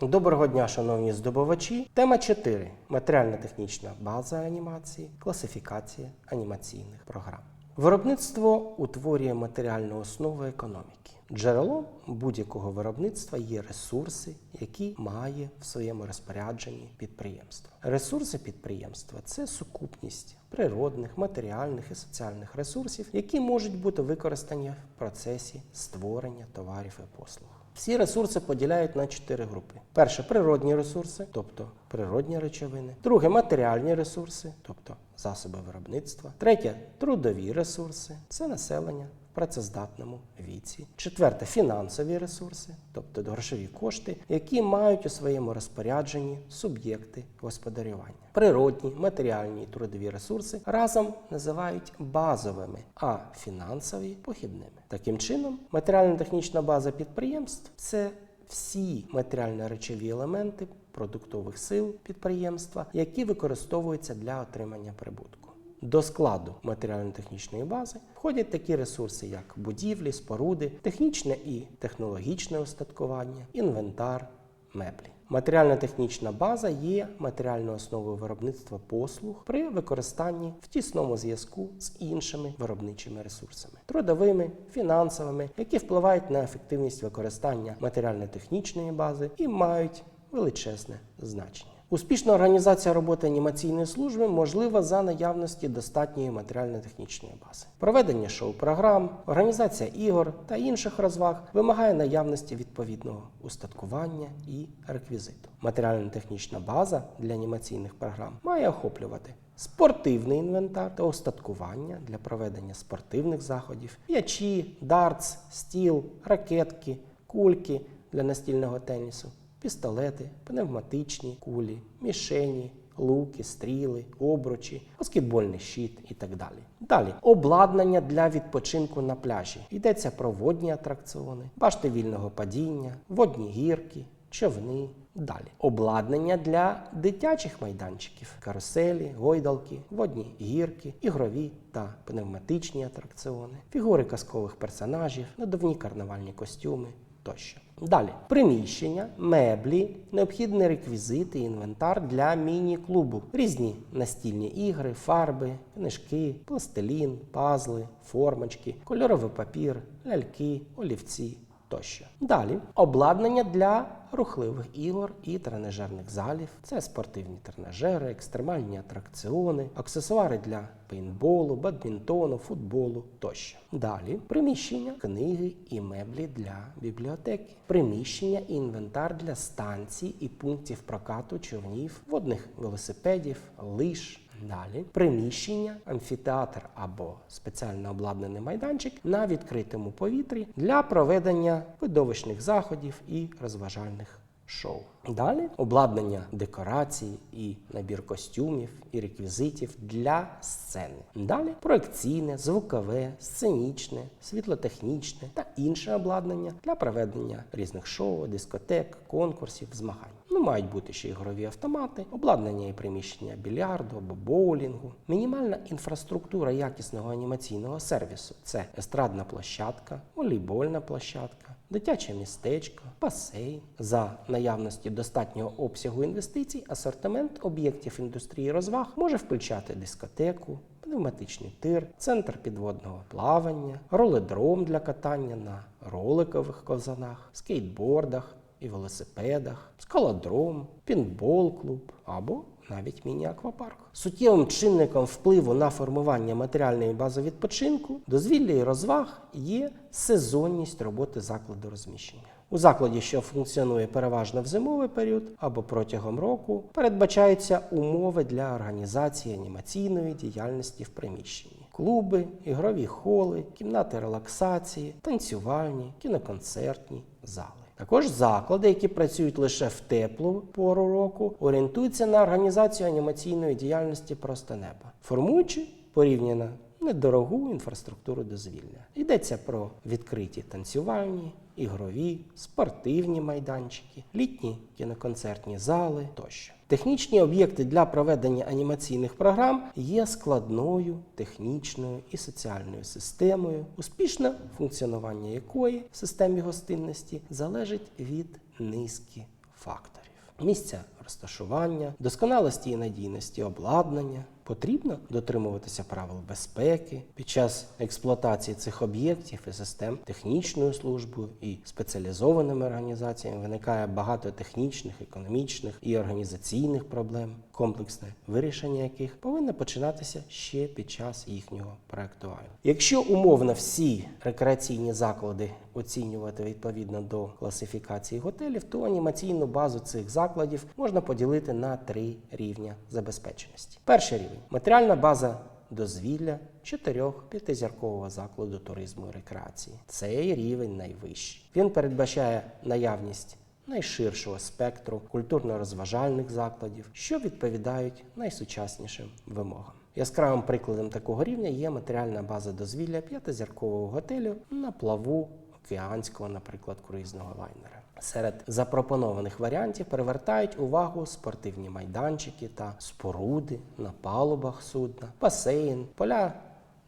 Доброго дня, шановні здобувачі. Тема 4. Матеріально-технічна база анімації, класифікація анімаційних програм. Виробництво утворює матеріальну основу економіки. Джерелом будь-якого виробництва є ресурси, які має в своєму розпорядженні підприємство. Ресурси підприємства це сукупність природних, матеріальних і соціальних ресурсів, які можуть бути використані в процесі створення товарів і послуг. Всі ресурси поділяють на чотири групи: перше природні ресурси, тобто природні речовини, друге матеріальні ресурси, тобто засоби виробництва, третє трудові ресурси, це населення працездатному віці. Четверте фінансові ресурси, тобто грошові кошти, які мають у своєму розпорядженні суб'єкти господарювання. Природні, матеріальні і трудові ресурси разом називають базовими, а фінансові похідними. Таким чином, матеріально-технічна база підприємств це всі матеріально-речові елементи продуктових сил підприємства, які використовуються для отримання прибутку. До складу матеріально-технічної бази входять такі ресурси, як будівлі, споруди, технічне і технологічне устаткування, інвентар, меблі. Матеріально-технічна база є матеріальною основою виробництва послуг при використанні в тісному зв'язку з іншими виробничими ресурсами, трудовими, фінансовими, які впливають на ефективність використання матеріально-технічної бази і мають величезне значення. Успішна організація роботи анімаційної служби можлива за наявності достатньої матеріально-технічної бази. Проведення шоу-програм, організація ігор та інших розваг вимагає наявності відповідного устаткування і реквізиту. Матеріально-технічна база для анімаційних програм має охоплювати спортивний інвентар та устаткування для проведення спортивних заходів, м'ячі, дартс, стіл, ракетки, кульки для настільного тенісу пістолети, пневматичні кулі, мішені, луки, стріли, обручі, баскетбольний щит і так далі. Далі обладнання для відпочинку на пляжі. Йдеться про водні атракціони, башти вільного падіння, водні гірки, човни. Далі обладнання для дитячих майданчиків, каруселі, гойдалки, водні гірки, ігрові та пневматичні атракціони, фігури казкових персонажів, надувні карнавальні костюми тощо. Далі. Приміщення, меблі, необхідні реквізити, інвентар для міні-клубу, різні настільні ігри, фарби, книжки, пластилін, пазли, формочки, кольоровий папір, ляльки, олівці тощо. Далі обладнання для рухливих ігор і тренажерних залів. Це спортивні тренажери, екстремальні атракціони, аксесуари для пейнтболу, бадмінтону, футболу тощо. Далі приміщення, книги і меблі для бібліотеки, приміщення і інвентар для станцій і пунктів прокату човнів, водних велосипедів, лиж. Далі приміщення, амфітеатр або спеціально обладнаний майданчик на відкритому повітрі для проведення видовищних заходів і розважальних шоу. Далі обладнання декорацій і набір костюмів і реквізитів для сцени. Далі проекційне, звукове, сценічне, світлотехнічне та інше обладнання для проведення різних шоу, дискотек, конкурсів, змагань. Ну, мають бути ще ігрові автомати, обладнання і приміщення більярду або боулінгу, мінімальна інфраструктура якісного анімаційного сервісу це естрадна площадка, волейбольна площадка, дитяче містечко, басейн. За наявності достатнього обсягу інвестицій, асортимент об'єктів індустрії розваг може включати дискотеку. Пневматичний тир, центр підводного плавання, роледром для катання на роликових ковзанах, скейтбордах, і велосипедах, скалодром, пінбол-клуб або навіть міні-аквапарк. Суттєвим чинником впливу на формування матеріальної бази відпочинку, дозвілля і розваг є сезонність роботи закладу розміщення. У закладі, що функціонує переважно в зимовий період або протягом року, передбачаються умови для організації анімаційної діяльності в приміщенні. Клуби, ігрові холи, кімнати релаксації, танцювальні, кіноконцертні зали. Також заклади, які працюють лише в теплу пору року, орієнтуються на організацію анімаційної діяльності просто неба, формуючи порівняно недорогу інфраструктуру дозвілля. Йдеться про відкриті танцювальні, ігрові, спортивні майданчики, літні кіноконцертні зали тощо. Технічні об'єкти для проведення анімаційних програм є складною технічною і соціальною системою, успішне функціонування якої в системі гостинності залежить від низки факторів: місця розташування, досконалості і надійності обладнання. Потрібно дотримуватися правил безпеки під час експлуатації цих об'єктів і систем технічною службою і спеціалізованими організаціями. Виникає багато технічних, економічних і організаційних проблем, комплексне вирішення яких повинно починатися ще під час їхнього проектування. Якщо умовно всі рекреаційні заклади оцінювати відповідно до класифікації готелів, то анімаційну базу цих закладів можна поділити на три рівня забезпеченості. Перший рівень матеріальна база дозвілля 4-5-зіркового закладу туризму і рекреації. Цей рівень найвищий. Він передбачає наявність найширшого спектру культурно-розважальних закладів, що відповідають найсучаснішим вимогам. Яскравим прикладом такого рівня є матеріальна база дозвілля п'ятизіркового готелю на плаву океанського, наприклад, круїзного лайнера. Серед запропонованих варіантів привертають увагу спортивні майданчики та споруди на палубах судна, басейн, поля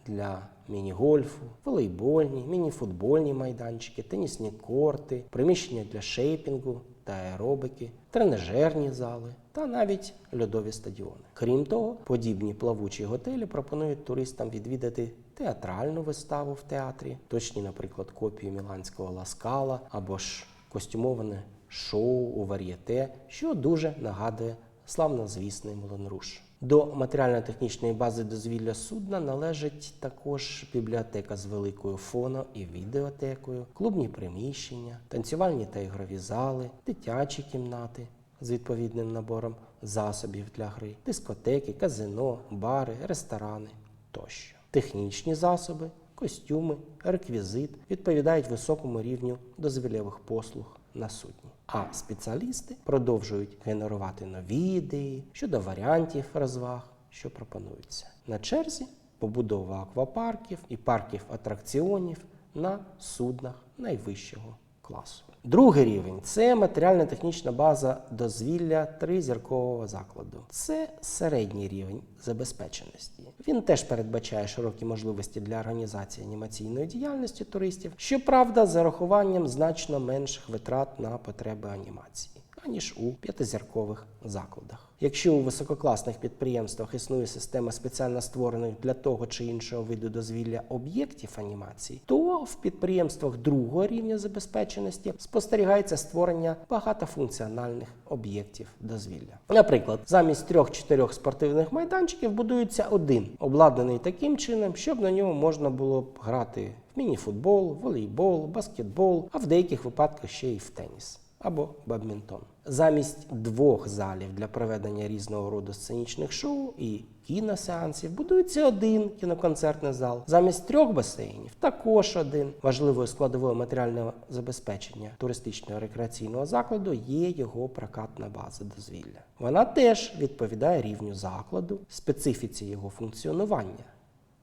для міні-гольфу, волейбольні, міні-футбольні майданчики, тенісні корти, приміщення для шейпінгу та аеробики, тренажерні зали та навіть льодові стадіони. Крім того, подібні плавучі готелі пропонують туристам відвідати театральну виставу в театрі, точні, наприклад, копію міланського ласкала або ж костюмоване шоу у вар'єте, що дуже нагадує славнозвісний Мулен Руш. До матеріально-технічної бази дозвілля судна належить також бібліотека з великою фоно і відеотекою, клубні приміщення, танцювальні та ігрові зали, дитячі кімнати з відповідним набором засобів для гри, дискотеки, казино, бари, ресторани тощо. Технічні засоби, костюми, реквізит відповідають високому рівню дозвілєвих послуг на судні. А спеціалісти продовжують генерувати нові ідеї щодо варіантів розваг, що пропонуються. На черзі побудова аквапарків і парків атракціонів на суднах найвищого класу. Другий рівень це матеріально-технічна база дозвілля тризіркового закладу. Це середній рівень забезпеченості. Він теж передбачає широкі можливості для організації анімаційної діяльності туристів, щоправда, з зарахуванням значно менших витрат на потреби анімації. Аніж у п'ятизіркових закладах. Якщо у висококласних підприємствах існує система спеціально створених для того чи іншого виду дозвілля об'єктів анімації, то в підприємствах другого рівня забезпеченості спостерігається створення багатофункціональних об'єктів дозвілля. Наприклад, замість трьох-чотирьох спортивних майданчиків будується один, обладнаний таким чином, щоб на ньому можна було б грати в мініфутбол, волейбол, баскетбол, а в деяких випадках ще й в теніс або бадмінтон. Замість двох залів для проведення різного роду сценічних шоу і кіносеансів будується один кіноконцертний зал. Замість трьох басейнів також один. Важливою складовою матеріального забезпечення туристичного рекреаційного закладу є його прокатна база дозвілля. Вона теж відповідає рівню закладу, специфіці його функціонування.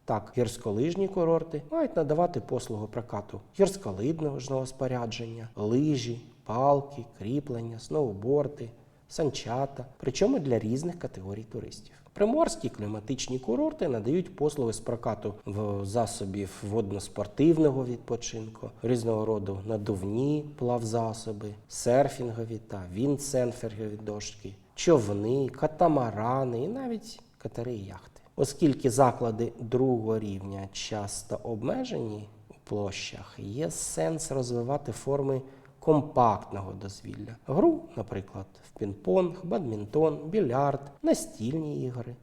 Так, гірськолижні курорти мають надавати послугу прокату гірськолидного спорядження, лижі, палки, кріплення, сноуборди, санчата, причому для різних категорій туристів. Приморські кліматичні курорти надають послуги з прокату в засобів водноспортивного відпочинку, різного роду надувні плавзасоби, серфінгові та віндсерфінгові дошки, човни, катамарани і навіть катери і яхти. Оскільки заклади другого рівня часто обмежені у площах, є сенс розвивати форми компактного дозвілля. Гру, наприклад, в пінг-понг, бадмінтон, більярд, настільні ігри,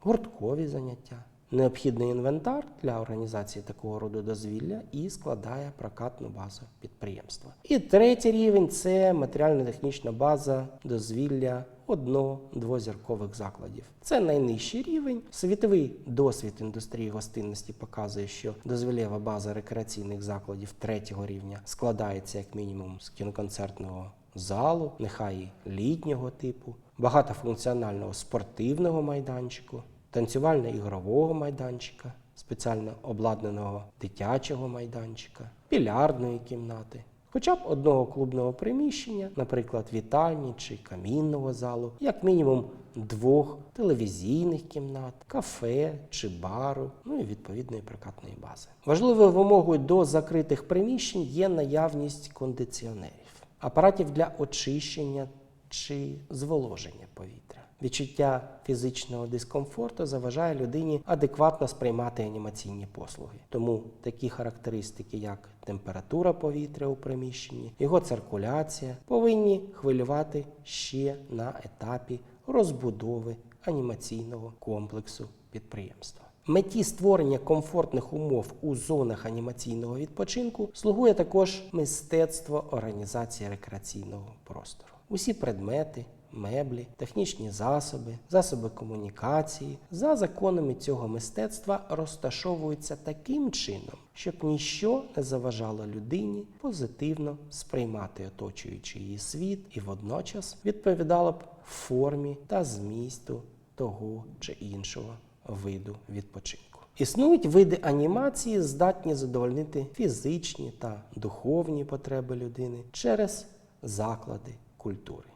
гурткові заняття. Необхідний інвентар для організації такого роду дозвілля і складає прокатну базу підприємства. І третій рівень це матеріально-технічна база дозвілля одно-двозіркових закладів. Це найнижчий рівень. Світовий досвід індустрії гостинності показує, що дозвілєва база рекреаційних закладів третього рівня складається як мінімум з кіноконцертного залу, нехай і літнього типу, багатофункціонального спортивного майданчику, танцювально-ігрового майданчика, спеціально обладнаного дитячого майданчика, більярдної кімнати. Хоча б одного клубного приміщення, наприклад, вітальні чи камінного залу, як мінімум двох телевізійних кімнат, кафе чи бару, ну і відповідної прокатної бази. Важливою вимогою до закритих приміщень є наявність кондиціонерів, апаратів для очищення чи зволоження повітря. Відчуття фізичного дискомфорту заважає людині адекватно сприймати анімаційні послуги. Тому такі характеристики, як температура повітря у приміщенні, його циркуляція, повинні хвилювати ще на етапі розбудови анімаційного комплексу підприємства. Меті створення комфортних умов у зонах анімаційного відпочинку слугує також мистецтво організації рекреаційного простору. Усі предмети, меблі, технічні засоби, засоби комунікації за законами цього мистецтва розташовуються таким чином, щоб ніщо не заважало людині позитивно сприймати оточуючий її світ і водночас відповідало б формі та змісту того чи іншого виду відпочинку. Існують види анімації, здатні задовольнити фізичні та духовні потреби людини через заклади культури.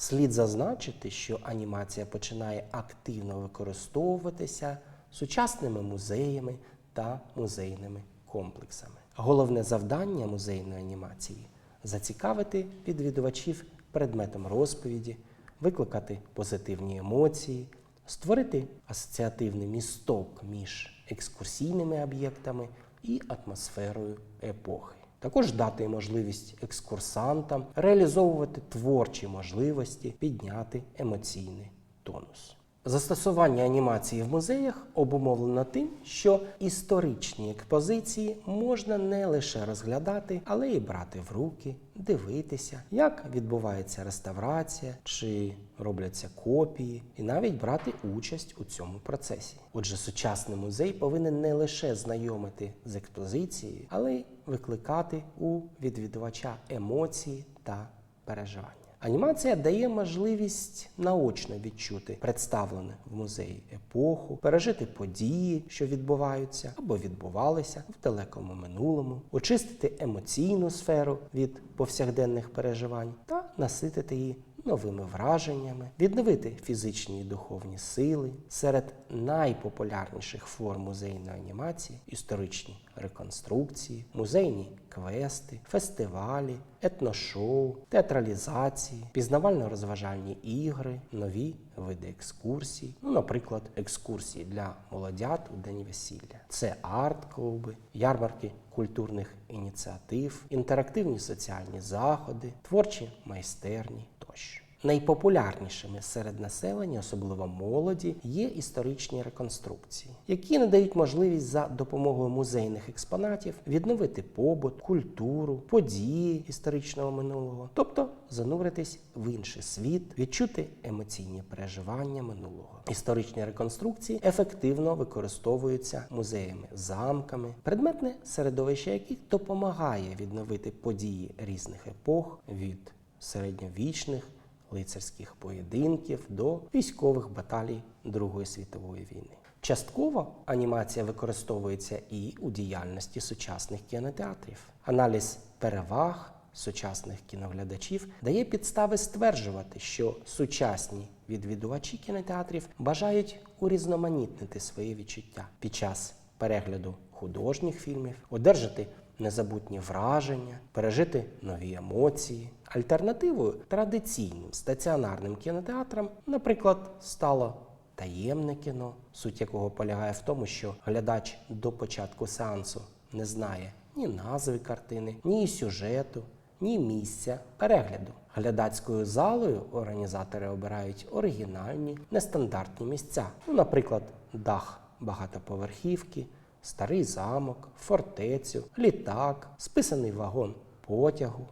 Слід зазначити, що анімація починає активно використовуватися сучасними музеями та музейними комплексами. Головне завдання музейної анімації зацікавити відвідувачів предметом розповіді, викликати позитивні емоції, створити асоціативний місток між екскурсійними об'єктами і атмосферою епохи. Також дати можливість екскурсантам реалізовувати творчі можливості, підняти емоційний тонус. Застосування анімації в музеях обумовлено тим, що історичні експозиції можна не лише розглядати, але й брати в руки, дивитися, як відбувається реставрація, чи робляться копії, і навіть брати участь у цьому процесі. Отже, сучасний музей повинен не лише знайомити з експозицією, але й викликати у відвідувача емоції та переживання. Анімація дає можливість наочно відчути представлене в музеї епоху, пережити події, що відбуваються або відбувалися в далекому минулому, очистити емоційну сферу від повсякденних переживань та наситити її новими враженнями, відновити фізичні і духовні сили серед найпопулярніших форм музейної анімації, історичні реконструкції, музейні квести, фестивалі, етношоу, театралізації, пізнавально-розважальні ігри, нові види екскурсій, ну, наприклад, екскурсії для молодят у день весілля. Це арт-клуби, ярмарки культурних ініціатив, інтерактивні соціальні заходи, творчі майстерні тощо. Найпопулярнішими серед населення, особливо молоді, є історичні реконструкції, які надають можливість за допомогою музейних експонатів відновити побут, культуру, події історичного минулого, тобто зануритись в інший світ, відчути емоційні переживання минулого. Історичні реконструкції ефективно використовуються музеями, замками, предметне середовище яких допомагає відновити події різних епох від середньовічних лицарських поєдинків до військових баталій Другої світової війни. Частково анімація використовується і у діяльності сучасних кінотеатрів. Аналіз переваг сучасних кіноглядачів дає підстави стверджувати, що сучасні відвідувачі кінотеатрів бажають урізноманітнити свої відчуття під час перегляду художніх фільмів, одержати незабутні враження, пережити нові емоції. Альтернативою традиційним стаціонарним кінотеатрам, наприклад, стало таємне кіно, суть якого полягає в тому, що глядач до початку сеансу не знає ні назви картини, ні сюжету, ні місця перегляду. Глядацькою залою організатори обирають оригінальні, нестандартні місця, ну, наприклад, дах багатоповерхівки, старий замок, фортецю, літак, списаний вагон потягу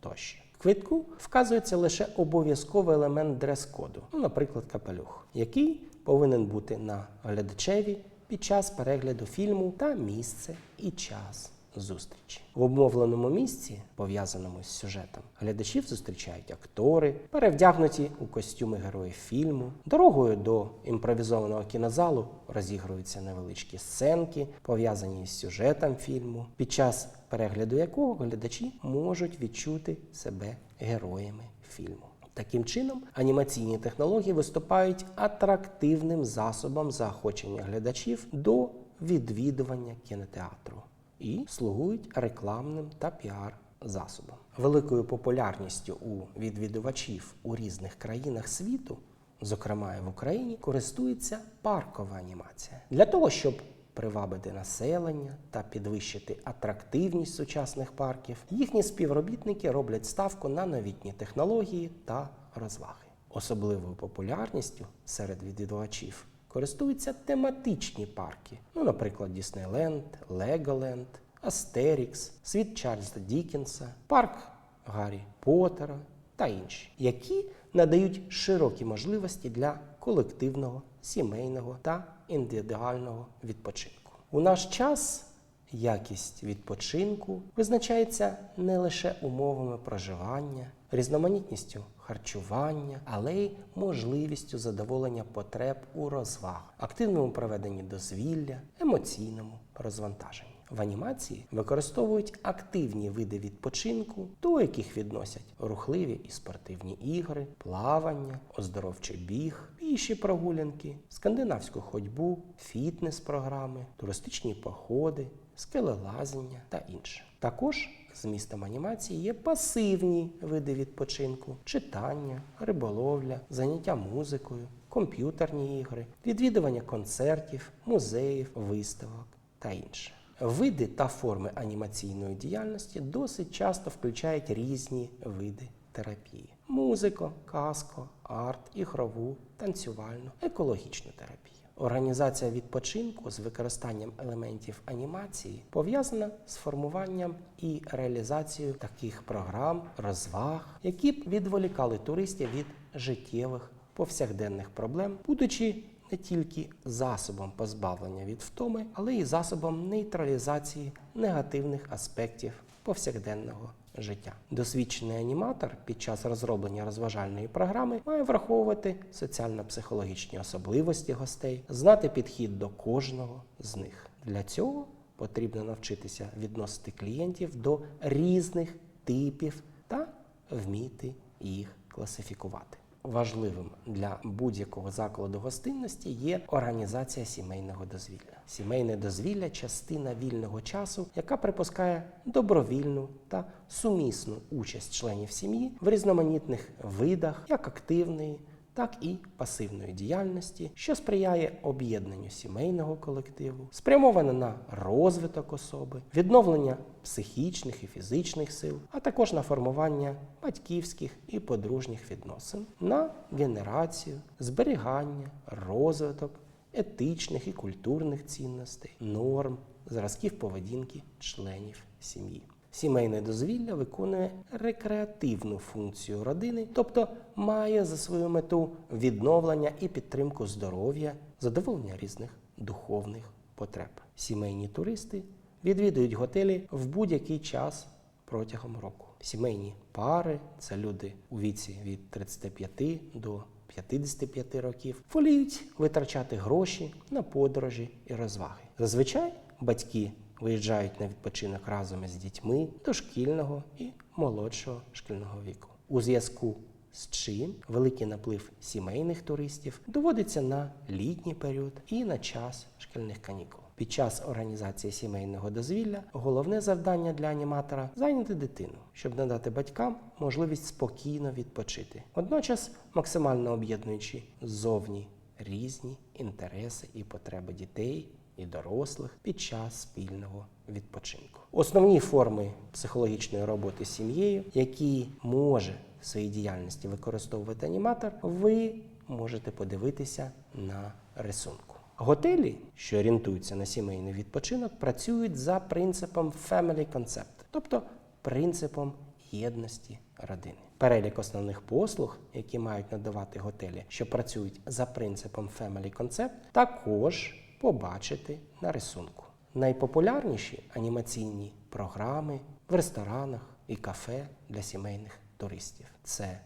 тощо. В квитку вказується лише обов'язковий елемент дрес-коду, ну, наприклад, капелюх, який повинен бути на глядачеві під час перегляду фільму та місце і час зустрічі. В обмовленому місці, пов'язаному з сюжетом, глядачів зустрічають актори, перевдягнуті у костюми героїв фільму. Дорогою до імпровізованого кінозалу розігруються невеличкі сценки, пов'язані з сюжетом фільму, під час перегляду якого глядачі можуть відчути себе героями фільму. Таким чином, анімаційні технології виступають атрактивним засобом заохочення глядачів до відвідування кінотеатру і слугують рекламним та піар засобом. Великою популярністю у відвідувачів у різних країнах світу, зокрема і в Україні, користується паркова анімація. Для того, щоб привабити населення та підвищити атрактивність сучасних парків, їхні співробітники роблять ставку на новітні технології та розваги. Особливою популярністю серед відвідувачів користуються тематичні парки, ну, наприклад, Діснейленд, Леголенд, Астерікс, Світ Чарльза Дікінса, парк Гаррі Поттера та інші, які надають широкі можливості для колективного, сімейного та індивідуального відпочинку. У наш час якість відпочинку визначається не лише умовами проживання, різноманітністю харчування, але й можливістю задоволення потреб у розваг, активному проведенні дозвілля, емоційному розвантаженні. В анімації використовують активні види відпочинку, до яких відносять рухливі і спортивні ігри, плавання, оздоровчий біг, піші прогулянки, скандинавську ходьбу, фітнес-програми, туристичні походи, скелелазіння та інше. Також змістом анімації є пасивні види відпочинку, читання, риболовля, заняття музикою, комп'ютерні ігри, відвідування концертів, музеїв, виставок та інше. Види та форми анімаційної діяльності досить часто включають різні види терапії: музико, казко, арт, ігрову, танцювальну, екологічну терапію. Організація відпочинку з використанням елементів анімації пов'язана з формуванням і реалізацією таких програм, розваг, які б відволікали туристів від життєвих повсякденних проблем, будучи не тільки засобом позбавлення від втоми, але й засобом нейтралізації негативних аспектів повсякденного життя. Досвідчений аніматор під час розроблення розважальної програми має враховувати соціально-психологічні особливості гостей, знати підхід до кожного з них. Для цього потрібно навчитися відносити клієнтів до різних типів та вміти їх класифікувати. Важливим для будь-якого закладу гостинності є організація сімейного дозвілля. Сімейне дозвілля частина вільного часу, яка припускає добровільну та сумісну участь членів сім'ї в різноманітних видах, як активної, так і пасивної діяльності, що сприяє об'єднанню сімейного колективу, спрямоване на розвиток особи, відновлення психічних і фізичних сил, а також на формування батьківських і подружніх відносин, на генерацію, зберігання, розвиток етичних і культурних цінностей, норм, зразків поведінки членів сім'ї. Сімейне дозвілля виконує рекреативну функцію родини, тобто має за свою мету відновлення і підтримку здоров'я, задоволення різних духовних потреб. Сімейні туристи відвідують готелі в будь-який час протягом року. Сімейні пари це люди у віці від 35 до 55 років, воліють витрачати гроші на подорожі і розваги. Зазвичай батьки виїжджають на відпочинок разом із дітьми дошкільного і молодшого шкільного віку. У зв'язку з чим великий наплив сімейних туристів доводиться на літній період і на час шкільних канікул. Під час організації сімейного дозвілля головне завдання для аніматора зайняти дитину, щоб надати батькам можливість спокійно відпочити, водночас максимально об'єднуючи ззовні різні інтереси і потреби дітей і дорослих під час спільного відпочинку. Основні форми психологічної роботи з сім'єю, які може в своїй діяльності використовувати аніматор, ви можете подивитися на рисунку. Готелі, що орієнтуються на сімейний відпочинок, працюють за принципом Family Concept, тобто принципом єдності родини. Перелік основних послуг, які мають надавати готелі, що працюють за принципом Family Concept, також побачити на рисунку. Найпопулярніші анімаційні програми в ресторанах і кафе для сімейних туристів. Це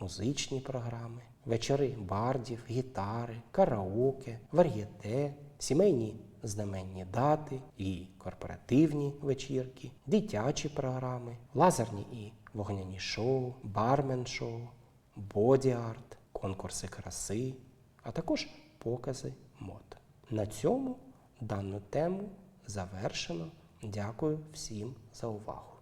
музичні програми, вечори бардів, гітари, караоке, вар'єте, сімейні знаменні дати і корпоративні вечірки, дитячі програми, лазерні і вогняні шоу, бармен-шоу, боді-арт, конкурси краси, а також покази мод. На цьому дану тему завершено. Дякую всім за увагу.